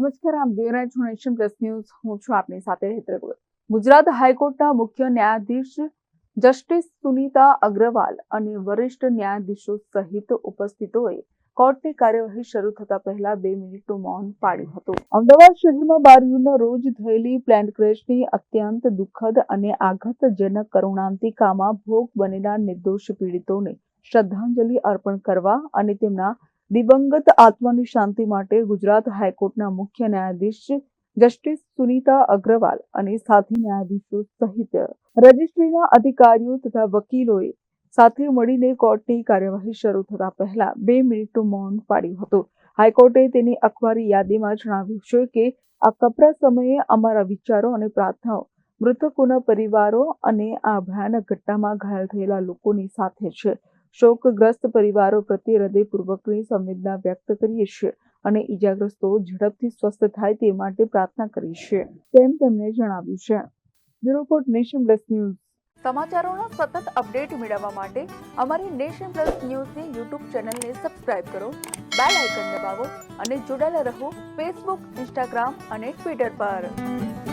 નમસ્કાર આપ જોઈ રહ્યા છો નેશન પ્લસ ન્યૂઝ. હું છું આપની સાથે હેતરગુલ ગુજરાત હાઈકોર્ટના મુખ્ય ન્યાયાધીશ જસ્ટિસ સુનીતા અગ્રવાલ અને વરિષ્ઠ ન્યાયાધીશો સહિત ઉપસ્થિતોએ કોર્ટની કાર્યવાહી શરૂ થતા પહેલા બે મિનિટનું મૌન પાડ્યું હતું. અમદાવાદ શહેરમાં બાર જૂનના રોજ થયેલી પ્લેન ક્રેશની અત્યંત દુઃખદ અને આઘાતજનક કરુણાંતિકામાં ભોગ બનેલા નિર્દોષ પીડિતોને શ્રદ્ધાંજલિ અર્પણ કરવા અને તેમના દિવંગત આત્માની શાંતિ માટે ગુજરાત હાઈકોર્ટના મુખ્ય ન્યાયાધીશ જસ્ટિસ સુનીતા અગ્રવાલ અને સાથી ન્યાયાધીશો સહિત રજિસ્ટ્રીના અધિકારીઓ તથા વકીલોએ સાથે મળીને કોર્ટની કાર્યવાહી શરૂ થતા પહેલા બે મિનિટનું મૌન પાડ્યું હતું. હાઈકોર્ટે તેની અખબારી યાદીમાં જણાવ્યું છે કે, આ કપરા સમયે અમારા વિચારો અને પ્રાર્થનાઓ મૃતકોના પરિવારો અને આ ભયાનક ઘટનામાં ઘાયલ થયેલા લોકોની સાથે છે. શોકગ્રસ્ત પરિવારો પ્રત્યે હૃદયપૂર્વકની સંવેદના વ્યક્ત કરીએ છીએ અને ઈજાગ્રસ્તો ઝડપથી સ્વસ્થ થાય તે માટે પ્રાર્થના કરી છે તેમ તેમણે જણાવ્યું છે. Bureau report nation plus news. સમાચારોનો સતત અપડેટ મેળવવા માટે અમારી નેશન પ્લસ ન્યૂઝની યુટ્યુબ ચેનલને સબસ્ક્રાઇબ કરો, બેલ આઇકન દબાવો અને જોડાયેલા રહો ફેસબુક, ઇન્સ્ટાગ્રામ અને ટ્વિટર પર.